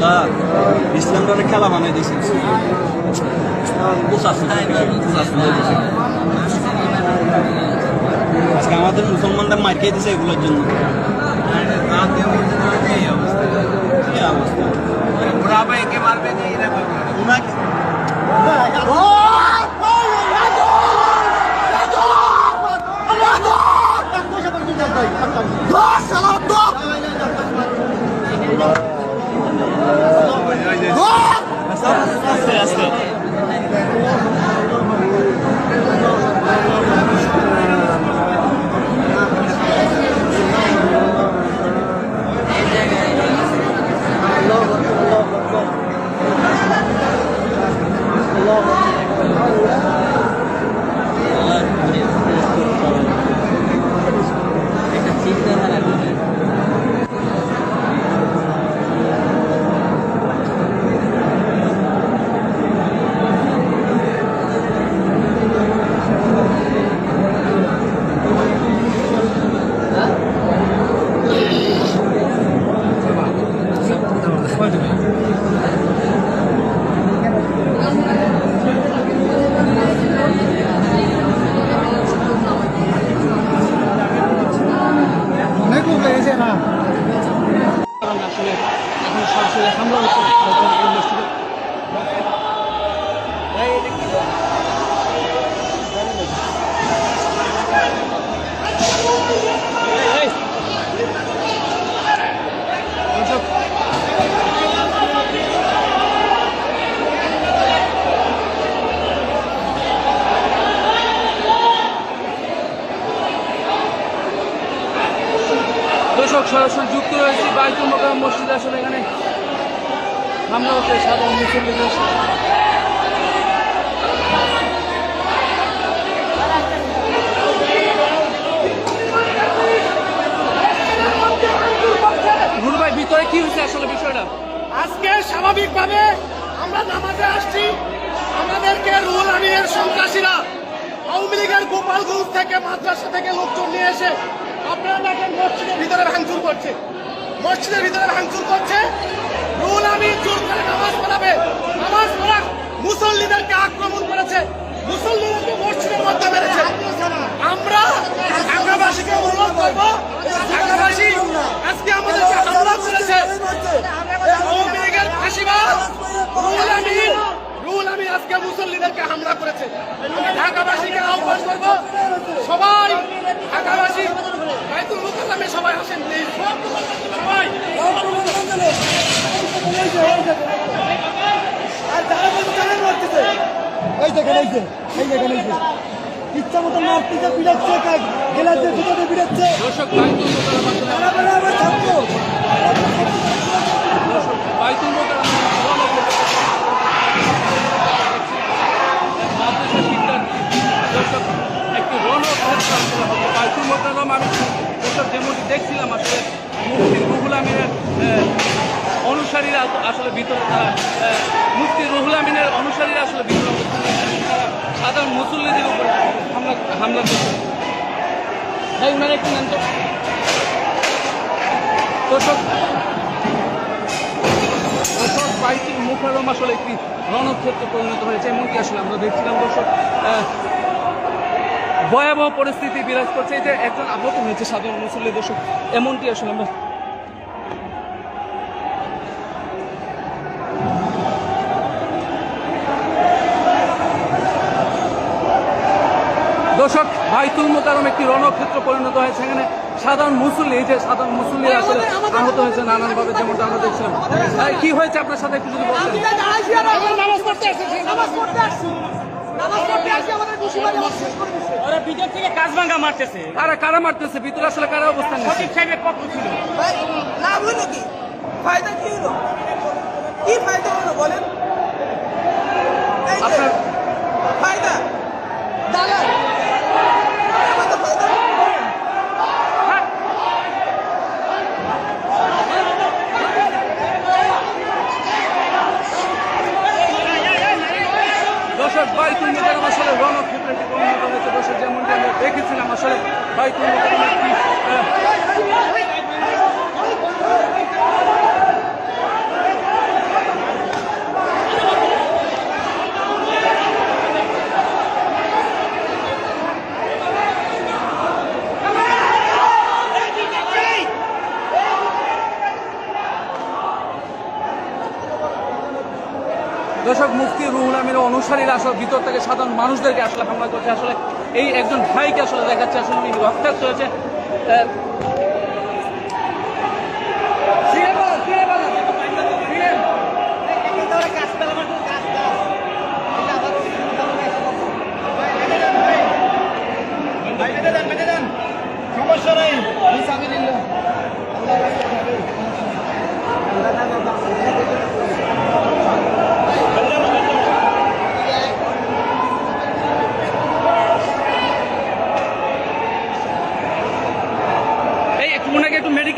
না ইসলামটারে খেলা বানাই দিয়েছে আজকে আমাদের মুসলমানদের মার্কিয়ে দিছে এগুলোর জন্য। অবস্থা? উনাকে আস্তে আস্তে সরাসরি যুক্ত রয়েছে বাইতুল মোকাম মসজিদ। আসলে এখানে হামলা হচ্ছে, সাধারণ মুসল্লিদের ভিতরে কি আসলে বিষয়টা? আজকে স্বাভাবিকভাবে আমরা নামাজে আসছি। আমাদেরকে রুহুল আমিনের সন্ত্রাসীরা আওয়ামী লীগের গোপালগঞ্জ থেকে, মাদ্রাসা থেকে লোকজন নিয়ে এসে আপনারা দেখেন মসজিদের ভিতরে ভাঙচুর করছে। মসজিদের ভিতরে ভাঙচুর করছে। রুহুল আমিন জোর করে নামাজ পড়াবে। নামাজ পড়া মুসল্লিদেরকে আক্রমণ করেছে। মুসল্লিদেরকে মসজিদের মধ্যে মেরেছে। আমরা ঢাকাবাসীকে অনুরোধ করব, ঢাকাবাসী, আজকে আমাদেরকে হামলা করেছে আওয়ামী লীগের ফাঁসিবাদ রুহুল আমিন রুহুল আমিন আজকে মুসল্লিদেরকে হামলা করেছে। ঢাকাবাসীকে আহ্বান করব, সবাই ঢাকাবাসী বাইতুল মুকাল্লামে সবাই আসেন প্লিজ সবাই আর যারা বলছে তারা মারতেছে এই এই যে এই যে ইচ্ছা মতো মারতেছে বিড়াচ্ছে গেলাতে দুটোতে বিড়াচ্ছে একটি রণক্ষেত্র হবে বাইতুল মোকাররম। আমি যেমনটি দেখছিলাম আসলে মুফতি রুহুল অনুসারীরা আসলে ভিতরে তারা মুফতি রুহুল আমিনের অনুসারীরা আসলে ভিতরে তারা সাধারণ মুসল্লিদের উপর হামলা হামলা করছে। ভাই, উনার একটু নাম তো দর্শক মুখারম আসলে একটি রণক্ষেত্রে পরিণত হয়েছে, এমনকি আসলে আমরা দেখছিলাম দর্শক ভয়াবহ পরিস্থিতি বিরাজ করছে। এই যে একজন আহত হয়েছে সাধারণ মুসল্লি দর্শক, এমনটি আসলে আমরা দর্শক বাইতুল মোকারম একটি রণক্ষেত্র পরিণত হয়েছে। এখানে সাধারণ মুসল্লি এই যে সাধারণ মুসল্লি আসলে আহত হয়েছে নানানভাবে যেমনটা আমরা দেখছিলাম। কি হয়েছে আপনার সাথে একটু যদি করে ভিতর মারতেছে। আসলে কারা অবস্থান নিচ্ছে সঠিক সাহেবের পক্ষ ছিল। লাভ হলো কি? ফায়দা কি হলো? কি ফায়দা হলো বলেন? আপনার ফায়দা দালাল আমাদের ফায়দা দর্শক বাইতুল মোকারম আসলে রণক্ষেত্রটি পরিণত হয়েছে দর্শক যেমনটি আমরা দেখেছিলাম আসলে বাইতুল মোকারম একটি আহ, দর্শক মুফতি রুহুল আমিনের অনুসারীরা আসলে ভিতর থেকে সাধারণ মানুষদেরকে আসলে হামলা করছে। আসলে এই একজন ভাইকে আসলে দেখাচ্ছে, আসলে উনি রক্তাক্ত হয়েছে। সমস্যা নাই। এই একটু ওনাকে একটু মেডিকেল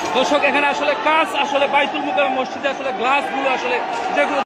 দর্শক এখানে আসলে কাজ আসলে বাইতুল মুখের মসজিদে আসলে গ্লাসগুলো আসলে যেগুলো